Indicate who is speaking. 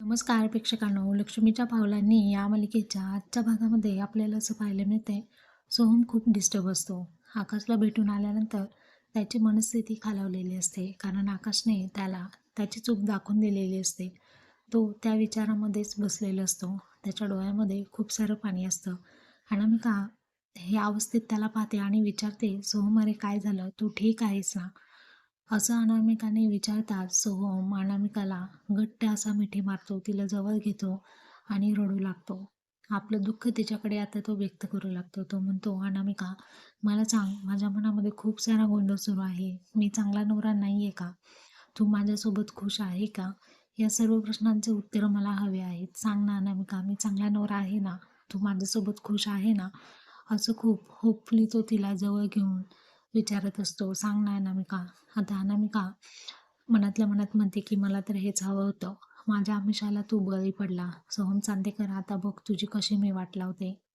Speaker 1: नमस्कार प्रेक्षकांनो लक्ष्मीच्या पावलांनी या मालिकेच्या आजच्या भागामध्ये आपल्याला असं पाहायला मिळते सोहम खूप डिस्टर्ब असतो. आकाशला भेटून आल्यानंतर त्याची मनस्थिती खालावलेली असते कारण आकाशने त्याला त्याची चूक दाखवून दिलेली असते. तो त्या विचारामध्येच बसलेला असतो. त्याच्या डोळ्यामध्ये खूप सारं पाणी असतं. अनामिका हे अवस्थेत त्याला पाहते आणि विचारते सोहम अरे काय झालं? तू ठीक आहेस ना? असं अनामिकाने विचारताच सोहम अनामिकाला घट्ट असा मिठी मारतो तिला जवळ घेतो आणि रडू लागतो. आपलं दुःख तिच्याकडे आता तो व्यक्त करू लागतो. तो म्हणतो अनामिका मला सांग माझ्या मनामध्ये खूप सारा गोंधळ सुरू आहे. मी चांगला नवरा नाही आहे का? तू माझ्यासोबत खुश आहे का या सर्व प्रश्नांचे उत्तर मला हवे आहेत. सांग ना अनामिका मी चांगला नवरा आहे ना? तू माझ्यासोबत खुश आहे ना? असं खूप होपफुली तो तिला जवळ घेऊन विचारत असतो सांग ना अनामिका आता अनामिका मनातल्या मनात म्हणते की मला तर हेच हवं होतं. माझ्या आमिषाला तू बळी पडला. सोहम चांदेकर आता बघ तुझी कशी मी वाट लावते.